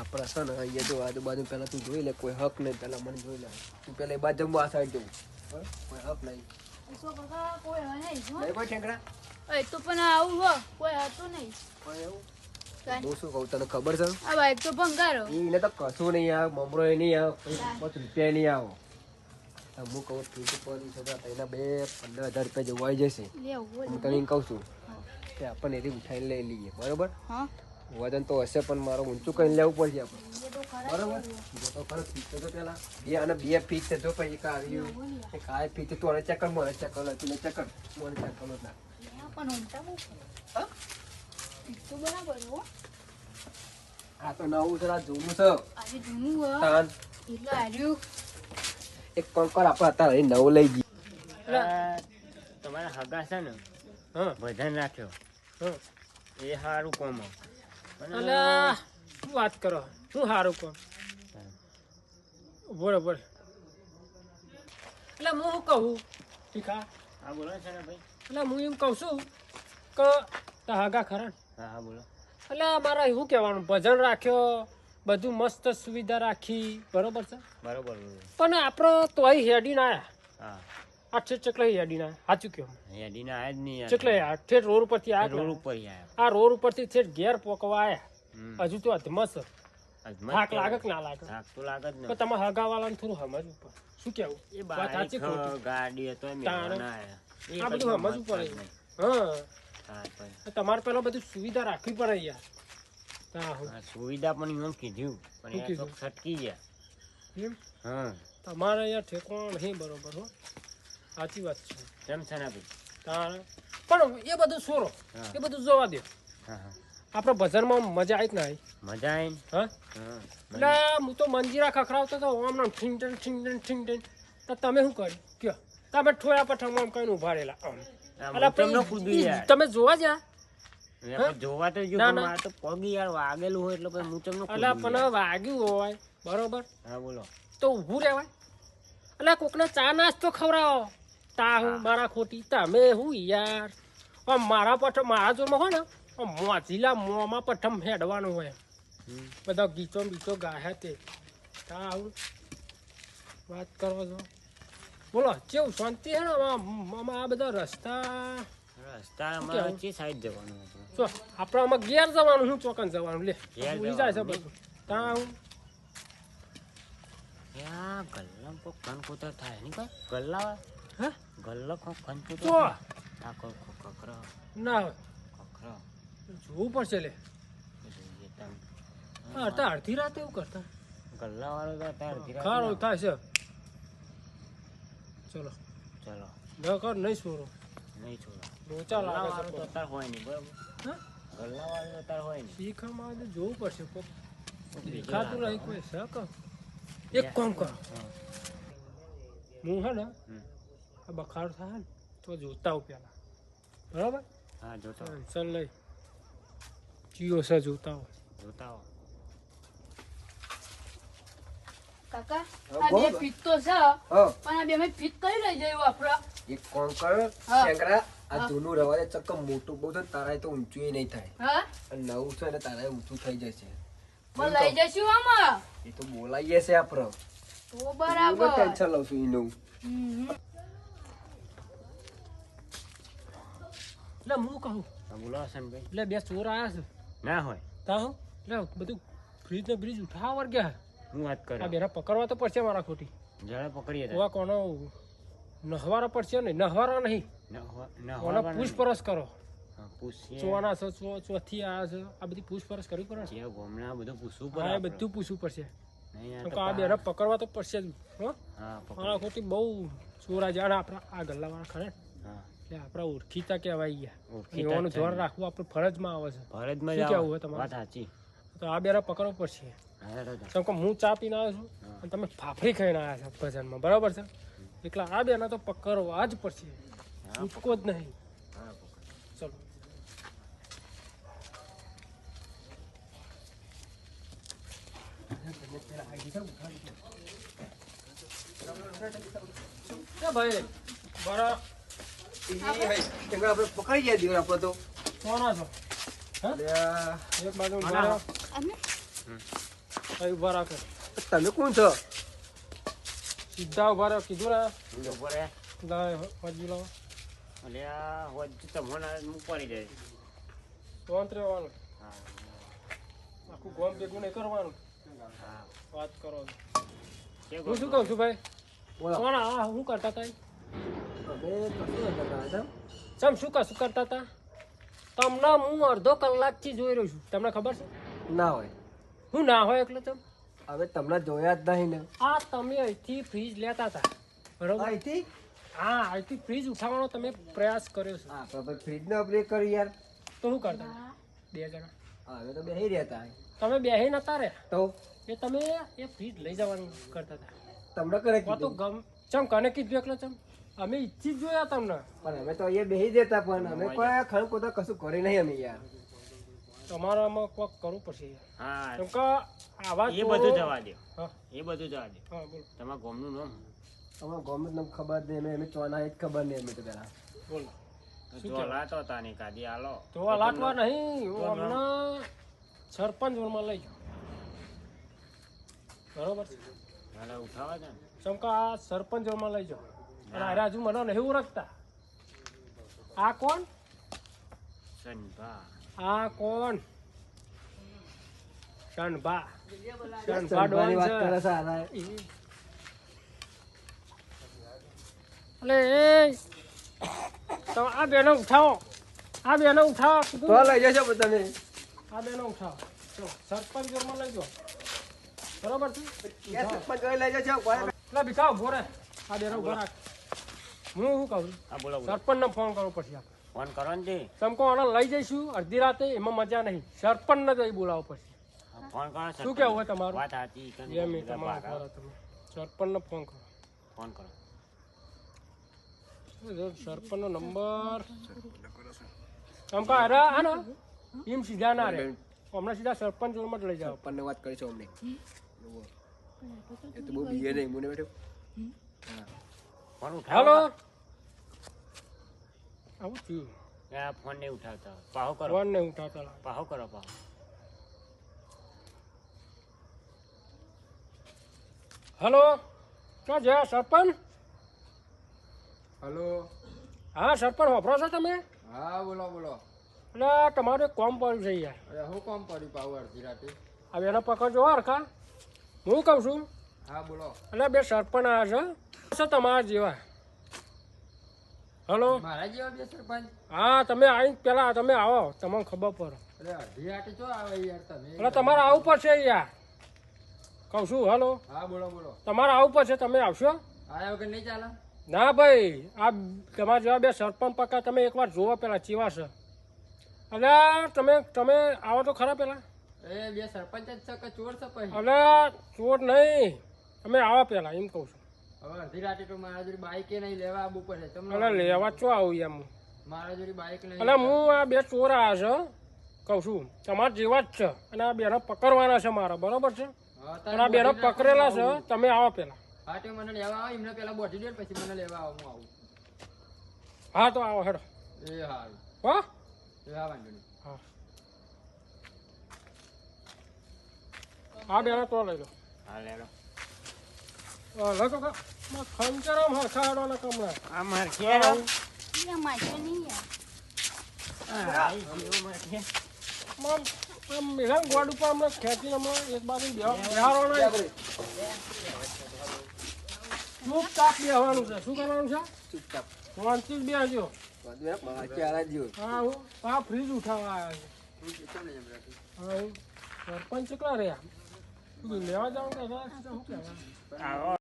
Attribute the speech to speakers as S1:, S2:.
S1: આપણા છે ને અહીંયા જો આજુબાજુ પહેલાં તું જોઈ લે કોઈ હક નહીં પહેલાં મને જોઈ લે. તું પહેલાં એ બાજુ જમવા આ સાઈડ જવું કોઈ હક નહીં.
S2: કોઈ
S1: ઠેકડા
S2: એ તો પણ આવું હો કોઈ હતું નહીં.
S1: કોઈ એવું? હું શું કહું તને ખબર છે?
S2: આ બાઈક તો ભંગારો.
S1: એને તો કશું નહીં આવે મમરો એ નહીં આવે પાંચ રૂપિયા નહીં આવો. હું કહું ફીટ પડી છે તો એના બે પંદર હજાર રૂપિયા જોવાઈ જશે. હું તને કહું છું કે આપણને એથી ઉઠાઈને લઈ લઈએ બરોબર?
S2: હા.
S1: વજન તો હશે પણ મારું ઊંચું કરીને લેવું પડશે આપણે.
S2: એ તો ખરા
S1: બરોબર તો ખરો ફીટ તો પેલા. બે અને બે ફીટ છે તો પછી એક આવ્યું એક આ ફીટ તો ચક્કર મને ચક્કર હતી ને ચક્કર મને ચક્કર?
S2: તો
S1: આ તો નવું છે જૂનું છે.
S2: જૂનું હો.
S1: તાન.
S2: એટલે હાર્યું
S1: એક કંકર આપણે અત્યારે નવું લઈ
S3: ગયું. તમારા હગા છે ને
S4: હા.
S3: ભજન રાખ્યો.
S4: હા.
S3: એ સારું કોમ
S4: અલા શું વાત કરો? શું સારું કોણ બોલો બોલ. એટલે હું શું કહું? ટીકા
S3: હા બોલો છે ભાઈ.
S4: એટલે હું એમ કહું છું કે હાગા ખરા
S3: હા બોલો.
S4: એટલે મારે એવું કહેવાનું ભજન રાખ્યો બધું મસ્ત સુવિધા રાખી. બરોબર છે?
S3: બરોબર બરોબર.
S4: પણ આપણો તોય હેડી ના આવ્યા
S3: હા.
S4: આ ઠેઠ ચકલા હેડીને સાચું કહો.
S3: હેડીને આયા નહીં યાર.
S4: ચકલે ઠેઠ રોડ ઉપરથી
S3: રોડ ઉપર
S4: આ રોડ ઉપરથી ઠેઠ ઘેર પોકવા આવ્યા હજુ તો અધમસ થાક લાગે કે ના લાગે?
S3: થાક તો લાગે જ
S4: તો
S3: ને
S4: તમારે હગાવાલાને થોડું સમજવું પડે શું કેવું
S3: એ
S4: વાત સાચી ખોટી?
S3: ગાડી હતો એ
S4: તાણે.
S3: મેળવાના આયા. એ
S4: આ બધું પડે. હા. તમારે પેલા બધું સુવિધા રાખવી પડે યાર.
S3: સુવિધા પણ એમ કીધું. પણ છટકી ગયા. હા.
S4: તમારે યાર ઠેકોણ નહીં બરોબર હો. સાચી વાત છે.
S3: તેમ છે ને ભાઈ?
S4: પણ એ બધું છોરો એ બધું જોવા દે આપણે મજા આવી ના
S3: મજા આવી
S4: હા? એટલે હું તો મંજીરા ખખડાવતો તો આમ નામ ઠીંગ ઠીંગ ઠીંગ ઠીંગ ઠીંગ ઠીંગ. તો તમે શું કર્યું? કયો. તમે ઠોયા પઠામાં આમ કઈ ઊભા રહેલા. આમ. તમે જોવા જ્યાં?
S3: જોવા તો જો
S4: ના,
S3: પણ
S4: ના.
S3: આ તો પગ યાર વાગેલું હોય એટલે પછી મૂચમનો
S4: અલા પણ વાગ્યું હોય. બરોબર?
S3: હા બોલો.
S4: તો ઊભું રહેવાય. અલા કોકને ચા નાસ્તો ખવડાવો. તા હું. મારા ખોટી તમે હું યાર? આમ મારા પઠમ મારા જોરમાં હોય ને આમ મોજીલા મોંમાં પઠમ હેડવાનું હોય. બધા ગીતો બીતો ગાયા તે. તા હું વાત કરો છો? બોલો કેવું શાંતિ હે ને આ બધા રસ્તા?
S3: રસ્તા
S4: કેવું?
S3: સાઈડ જવાનું
S4: ઘેર જવાનું શું ચોકન જવાનું? લે જાય છે બધું. તા હું
S3: થાય નહીં કોઈ ગલ્લા
S4: હે?
S3: ગલ્લા ખો
S4: તો
S3: આ કો કકરો
S4: ના.
S3: કકરો
S4: જોવું પડશે લે. હા અડધા અડધી રાતે એવું કરતા.
S3: ગલ્લા વાળો તો
S4: ખારો થાય છે. ચલો.
S3: ચલો.
S4: ન કર નહીં છોરો
S3: નહીં છોડો.
S4: લોચા લાગે
S3: તો હોય નહીં બરાબર?
S4: હા?
S3: ગલ્લા વાળો તો હોય નહીં.
S4: શીખવામાં આવે તો જોવું પડશે કોક. દેખાતું. નહીં કોઈ શક એક કામ કરો.
S3: હું.
S4: હે ને. આ બખાડ થાય ને તો જોતા હું પેલા. બરાબર?
S3: હા જોતા
S4: ચાલ લઈ. જીઓ છે જોતા હો
S3: જોતા હો.
S2: કાકા આ બે ફીટ છે પણ આ બે મેં ફીટ કઈ લઈ જયું આપડે
S1: એક કોંકર
S2: હા.
S1: શેંકડા આ જૂનું રવા દે ચક્કર મોટું બહુ છે તારાય તો ઊંચું નહીં થાય.
S2: હા?
S1: નવું છે ને તારાય ઊંચું થઈ જશે.
S2: પણ લઈ જશું આમાં.
S1: એ તો બોલાઈએ છે આપણે
S2: તો બરાબર.
S1: ટેન્શન લઉં છું એનું
S4: એટલે હું કહું?
S3: બોલો હસનભાઈ
S4: એટલે બે ચોર આવ્યા છે.
S3: ના હોય.
S4: તા હું? એટલે બધું ફ્રીજ ને બ્રિજ ઉઠાવર ગયા.
S3: હું વાત
S4: આ બેરા પકડવા તો પડશે મારા ખોટી.
S3: જરા પકડીએ
S4: તો કોનો નહવારા પડશે ને નહવારા નહીં. કોનો પૂછપરછ કરો. ચોવાના છે ચોથી આ છે આ બધી પૂછપરછ કરવી પડે
S3: ગોમના બધું પૂછવું પડે.
S4: બધું પૂછવું પડશે.
S3: આ
S4: બેરા પકડવા તો પડશે જ હો. ખોટી બહુ ચોરા જાણે આપણા આ ગલ્લા વાળા ખરે.
S3: હા.
S4: એટલે આપણા ઓળખીતા કહેવાય ગયા. એવાનું ધ્યાન રાખવું આપણે ફરજમાં આવે છે.
S3: ફરજમાં
S4: શું
S3: જ આવો.
S4: તમારે?
S3: સાચી.
S4: તો આ બેરા પકડવો પડશે.
S3: હા, તો તો.
S4: કેમ કે હું ચા પીને આવ્યો છું અને તમે ફાફરી ખાઈને આવ્યા છો ભજનમાં. બરાબર છે? એટલે આ બેના તો પકડવા જ પડશે. છૂટકો જ નહીં. ચલો. ભાઈ બરા
S1: શેંકડા આપણે પકડી ગયા દીકરા આપણે તો
S4: કોના છો
S1: અલ્યા,
S4: એક બાજુ ઊભા રાખો
S1: તમે કોણ છો
S4: સીધા ઊભા રહો કીધું ને
S3: ઊભો
S4: લાય હજી લાવો
S3: અલ્યા હોજ તો મને હું. જાય
S4: શાંત રહેવાનું
S3: હા
S4: આખું ગોમ ભેગું નહીં કરવાનું
S3: હા
S4: વાત કરો હું શું કહું છું ભાઈ? કોણ આ શું કરતા હતા ચમ શું કશું કરતા હતા? તમને હું અડધો કલાકથી જોઈ રહ્યો છું. તમને ખબર છે?
S1: ના હોય.
S4: હું ના હોય એટલે તમ
S1: હવે તમને જોયા જ નહીં ને.
S4: આ તમે અહીંથી ફ્રીજ લેતા હતા. બરોબર?
S1: અહીંથી?
S4: હા અહીંથી ફ્રીજ ઉઠાવવાનો તમે પ્રયાસ કર્યો છે.
S1: હા તો ફ્રીજનો બ્રેક કરી યાર.
S4: તો શું કરતા બે જણા.
S1: હવે તો બેસી રહેતા હતા.
S4: તમે બેહી નતા રે
S1: તો?
S4: એ તમે એ ફ્રીજ લઈ જવાનું કરતા હતા.
S1: તમને કરે
S4: તો ગમ ચમ કને કીધું એટલે ચમ? અમે ઈચ્છી જ જોયા તમને.
S1: પણ અમે તો અહીંયા બેસી દેતા પણ અમે કોઈ ખરું કોઈ કશું કરી નહીં અમે યાર.
S4: તમારો આમાં કોક કરવું પડશે
S3: હા.
S4: કેમ કે આવા
S3: એ બધું જવા દે.
S4: હા.
S3: એ બધું જવા દે.
S4: હા બોલો.
S3: તમારા ગોમનું નામ?
S1: તમારા ગોમનું નામ ખબર નહીં અમે અમે ચોના એ જ ખબર નહીં અમે તો પેલા
S4: બોલો.
S3: જોલા તો તાની કાઢી આલો.
S4: તો લાટવા નહીં હું હમણાં સરપંચ વનમાં લઈ જાઉં બરોબર છે?
S3: ઉઠાવા છે ને.
S4: ચમકા આ સરપંચ વનમાં લઈ જાઉં અને અરે મને નહીં ઓળખતા આ કોણ? આ કોણ? શણભા. શણભા ડોન છે
S1: છે
S4: અલે એ. તો આ બેનો ઉઠાવો. આ બેનો ઉઠાવો
S1: તો
S4: ને.
S1: લઈ જશો તમે
S4: આ બેનો ઉઠાવો. ચલો સરપંચ ઘરમાં લઈ જાઓ. બરોબર છે?
S1: સરપંચ લઈ કોઈ
S4: એટલે ભીખા ઊભો આ બેનો ઊભો રાખ. હું શું કહું?
S3: હા બોલો
S4: સરપંચને ફોન કરવો પડશે આપણે.
S3: ફોન કરો ને જી.
S4: ચમકો આને લઈ જઈશું અડધી રાતે એમાં મજા નહીં. સરપંચને જઈ બોલાવો
S3: પછી. ફોન કરો
S4: શું કેવું હોય તમારું?
S3: વાત સાચી
S4: તમારો કરો તમે. સરપંચને ફોન કરો.
S3: ફોન કરો.
S4: સરપંચનો નંબર. ચમકા અરે આ ને એમ સીધા ના રે હમણાં સીધા સરપંચ જ લઈ જાઓ.
S1: સરપંચને વાત કરીશું અમને. એ તો બહુ બીજે નહીં મને બેઠો.
S3: ફોન ઉઠાવો
S4: આવું થયું.
S3: એ આ ફોન નહીં ઉઠાવતા. પાહો કરો.
S4: ફોન નહીં ઉઠાવતા.
S3: પાહો કરો પાહો.
S4: હલો. ક્યાં છે સરપંચ?
S5: હલો.
S4: હા સરપંચ વાપરો છો તમે?
S5: હા બોલો બોલો.
S4: એટલે તમારું એક કોમ પડ્યું છે યાર.
S5: અરે હું કોમ પડ્યું પાવ અડધી રાતે?
S4: હવે એના પકડજો હરખા. હું કહું છું
S5: હા બોલો.
S4: અલ્યા બે સરપંચ આ છે છે તમારા જેવા. હલો?
S5: મારા જેવા બે સરપંચ?
S4: હા તમે આવીને પેલા તમે આવો તમને ખબર પડે.
S5: અડધી રાતે ચો આવે યાર તમે?
S4: એટલે તમારે આવું પડશે યાર. કહું છું હલો?
S5: હા બોલો બોલો.
S4: તમારે આવું પડશે તમે આવશો?
S5: આયા વગર નહીં ચાલે?
S4: ના ભાઈ આ તમારા જેવા બે સરપંચ પક્કા તમે એકવાર જોવો પેલા ચીવા છે. એટલે તમે તમે આવો તો ખરા પેલા.
S5: એ બે સરપંચ જ છે કે ચોર છે પછી?
S4: એટલે ચોર નહીં. તમે આવો પેલા એમ કહું છું.
S5: હવે અડધી રાતે તો મારા જોડે બાઈકે નહીં લેવા આવવું પડે. તમને
S4: એટલે લેવા ચો આવું એમ?
S5: મારા જોડે બાઈક નહીં
S4: એટલે હું આ બે ચોર છે કહું છું તમારા જેવા જ છે. અને આ બેનો પકડવાના છે મારા બરોબર છે? અને આ બેનો પકડેલા છે તમે આવો પેલા
S5: હા તે મને લેવા આવો એમને પેલા બોધી દે પછી મને લેવા આવો હું આવું.
S4: હા તો આવો હેડો.
S5: એ હારું.
S4: હા?
S5: એ હા વાંધો નહીં.
S4: હા. આ બેનો તો લઈ લો.
S3: હા
S4: કમળા
S3: આ માર
S2: નહીં
S3: માર
S4: ગોડ ઉપર હમણાં ખેંચીને હમણાં એક બાજુ બેહ- બેહાડવાનો નહીં. ચૂપચાપ બેહવાનું છે. શું કરવાનું છે?
S1: ચૂપચાપ.
S4: શાંતિ
S1: બાકી
S4: હા ફ્રીજ ઉઠાવવા આવ્યા છે. સરપંચ કેટલા રહ્યા? લેવા
S3: આવો.